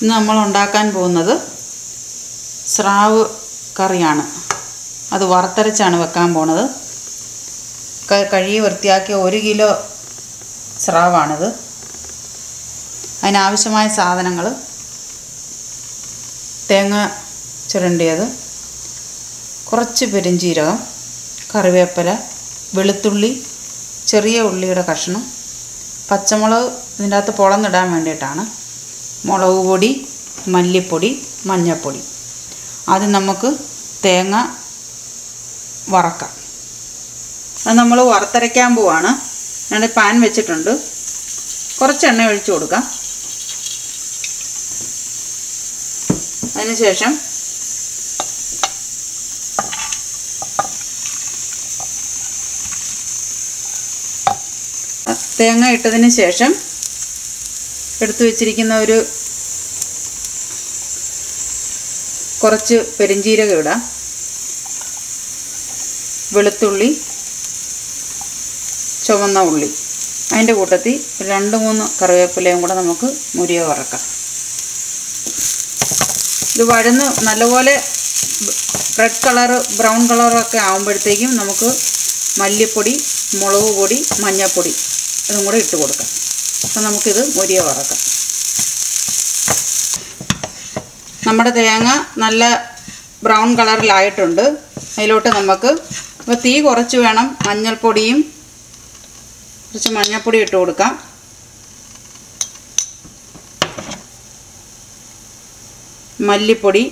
ഇന്ന് നമ്മൾ ഉണ്ടാക്കാൻ പോകുന്നത് സ്രാവ് കറിയാണ്. അത് വറുത്തരച്ചാണ് വെക്കാൻ പോണത്. കഴുകി വൃത്തിയാക്കിയ ഒരു കിലോ സ്രാവാണിത്. അതിനാവശ്യമായ സാധനങ്ങൾ തേങ്ങ ചുരണ്ടിയത് കുറച്ച് പെരിഞ്ചീരകം കറിവേപ്പില വെളുത്തുള്ളി ചെറിയ ഉള്ളിയുടെ കഷ്ണം പച്ചമുളക് ഇതിന്റെ അകത്ത് പൊളന്നിടാൻ വേണ്ടിയിട്ടാണ്. മുളക് പൊടി മല്ലിപ്പൊടി മഞ്ഞൾപ്പൊടി. അത് നമുക്ക് തേങ്ങ വറക്കാം. അത് നമ്മൾ വറുത്തരയ്ക്കാൻ പോവാണ്. ഞാൻ പാൻ വെച്ചിട്ടുണ്ട്. കുറച്ച് എണ്ണ ഒഴിച്ചു കൊടുക്കാം. അതിനുശേഷം തേങ്ങ ഇട്ടതിന് ശേഷം എടുത്തു വെച്ചിരിക്കുന്ന ഒരു കുറച്ച് പെരിഞ്ചീരകം ഇടാം. വെളുത്തുള്ളി ചുവന്ന ഉള്ളി. അതിന്റെ കൂട്ടത്തിൽ രണ്ട് മൂന്ന് കറിവേപ്പിലയും കൂടെ നമുക്ക് മുരിയ വറക്കാം. ഇത് വഴന്ന് നല്ലപോലെ റെഡ് കളറ് ബ്രൗൺ കളറൊക്കെ ആകുമ്പോഴത്തേക്കും നമുക്ക് മല്ലിപ്പൊടി മുളക് പൊടി മഞ്ഞൾപ്പൊടി ഇതും കൂടെ ഇട്ട് കൊടുക്കാം. അപ്പം നമുക്കിത് മുരിയ വറക്കാം നമ്മുടെ തേങ്ങ നല്ല ബ്രൗൺ കളറിലായിട്ടുണ്ട്. അതിലോട്ട് നമുക്ക് ഇപ്പോൾ തീ കുറച്ച് വേണം. മഞ്ഞൾപ്പൊടിയും കുറച്ച് മഞ്ഞൾപ്പൊടി ഇട്ട് കൊടുക്കാം. മല്ലിപ്പൊടി.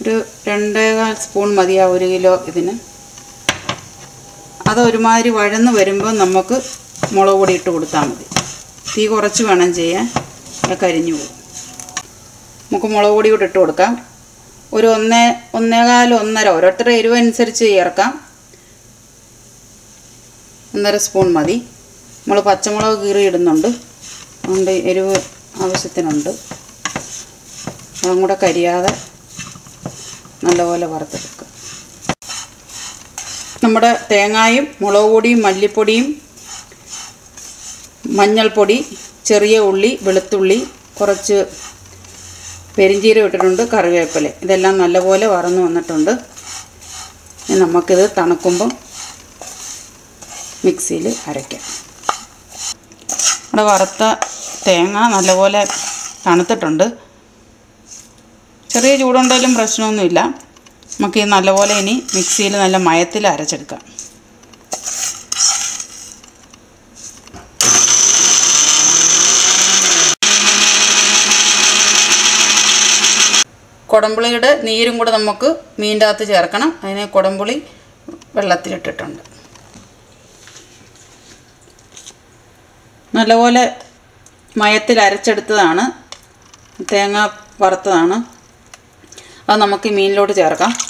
ഒരു രണ്ടേകാൽ സ്പൂൺ മതിയാവും ഒരു കിലോ ഇതിന്. അത് ഒരുമാതിരി വഴന്ന് വരുമ്പോൾ നമുക്ക് മുളക് പൊടി ഇട്ട് കൊടുത്താൽ മതി. തീ കുറച്ച് വേണം ചെയ്യാൻ. കരിഞ്ഞു പോകും. നമുക്ക് മുളക് പൊടി കൂടി ഇട്ട് കൊടുക്കാം. ഒരു ഒന്നേ ഒന്നേകാൽ ഒന്നര ഓരോരുത്തരുടെ എരിവ് അനുസരിച്ച് ചേർക്കാം. ഒന്നര സ്പൂൺ മതി. നമ്മൾ പച്ചമുളക് കീറി ഇടുന്നുണ്ട്. അതുകൊണ്ട് എരിവ് ആവശ്യത്തിനുണ്ട്. അതും കൂടെ കരിയാതെ നല്ലപോലെ വറുത്തെടുക്കുക നമ്മുടെ തേങ്ങായും മുളക് പൊടിയും മല്ലിപ്പൊടിയും മഞ്ഞൾപ്പൊടി ചെറിയ ഉള്ളി വെളുത്തുള്ളി കുറച്ച് പെരിഞ്ചീരം ഇട്ടിട്ടുണ്ട് കറിവേപ്പില. ഇതെല്ലാം നല്ലപോലെ വറന്നു വന്നിട്ടുണ്ട്. നമുക്കിത് തണുക്കുമ്പം മിക്സിയിൽ അരയ്ക്കാം. നമ്മുടെ വറുത്ത തേങ്ങ നല്ലപോലെ തണുത്തിട്ടുണ്ട്. ചെറിയ ചൂടുണ്ടെങ്കിലും പ്രശ്നമൊന്നുമില്ല. നമുക്ക് നല്ലപോലെ ഇനി മിക്സിയിൽ നല്ല മയത്തിൽ അരച്ചെടുക്കാം. കുടംപുളിയുടെ നീരും കൂടെ നമുക്ക് മീന്റെ അകത്ത് ചേർക്കണം. അതിന് കുടംപുളി വെള്ളത്തിലിട്ടിട്ടുണ്ട്. നല്ലപോലെ മയത്തിൽ അരച്ചെടുത്തതാണ്. തേങ്ങ വറുത്തതാണ്. അത് നമുക്ക് മീനിലോട്ട് ചേർക്കാം.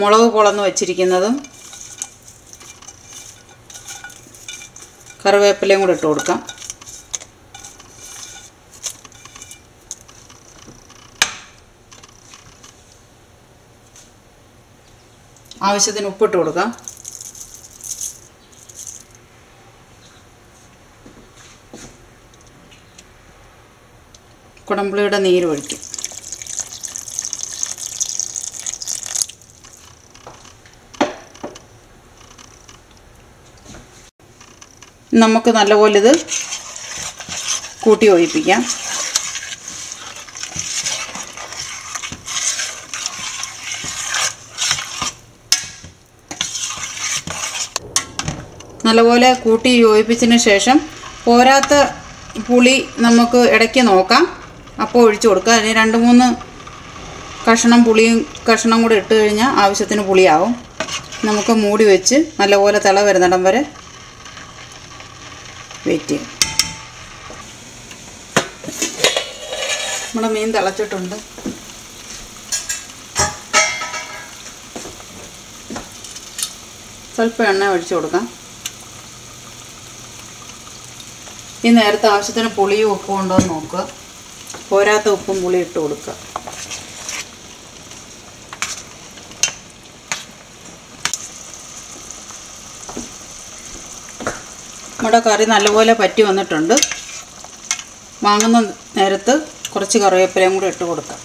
മുളക് പൊളന്ന് വെച്ചിരിക്കുന്നതും കറിവേപ്പിലയും കൂടി ഇട്ട് കൊടുക്കാം. ആവശ്യത്തിന് ഉപ്പിട്ട് കൊടുക്കാം. കുടംപുളിയുടെ നീര് ഒഴിക്കും. നമുക്ക് നല്ലപോലെ ഇത് കൂട്ടി ഒഴിപ്പിക്കാം നല്ലപോലെ കൂട്ടി യോജിപ്പിച്ചതിന് ശേഷം പോരാത്ത പുളി നമുക്ക് ഇടയ്ക്ക് നോക്കാം. അപ്പോൾ ഒഴിച്ചു കൊടുക്കുക. അതിന് രണ്ട് മൂന്ന് കഷണം പുളിയും കഷണം കൂടെ ഇട്ട് കഴിഞ്ഞാൽ ആവശ്യത്തിന് പുളിയാവും. നമുക്ക് മൂടി വെച്ച് നല്ലപോലെ തിള വരുന്നിടം വരെ വെയിറ്റ് ചെയ്യും. നമ്മുടെ മീൻ തിളച്ചിട്ടുണ്ട്. സ്വല്പം എണ്ണ ഒഴിച്ചു കൊടുക്കാം. ഈ നേരത്തെ ആവശ്യത്തിന് പുളിയും ഉപ്പും ഉണ്ടോ എന്ന് നോക്കുക. പോരാത്ത ഉപ്പും പുളി ഇട്ട് കൊടുക്കുക. നമ്മുടെ കറി നല്ലപോലെ പറ്റി വന്നിട്ടുണ്ട്. വാങ്ങുന്ന നേരത്ത് കുറച്ച് കറിവേപ്പിലയും കൂടി ഇട്ട് കൊടുക്കാം.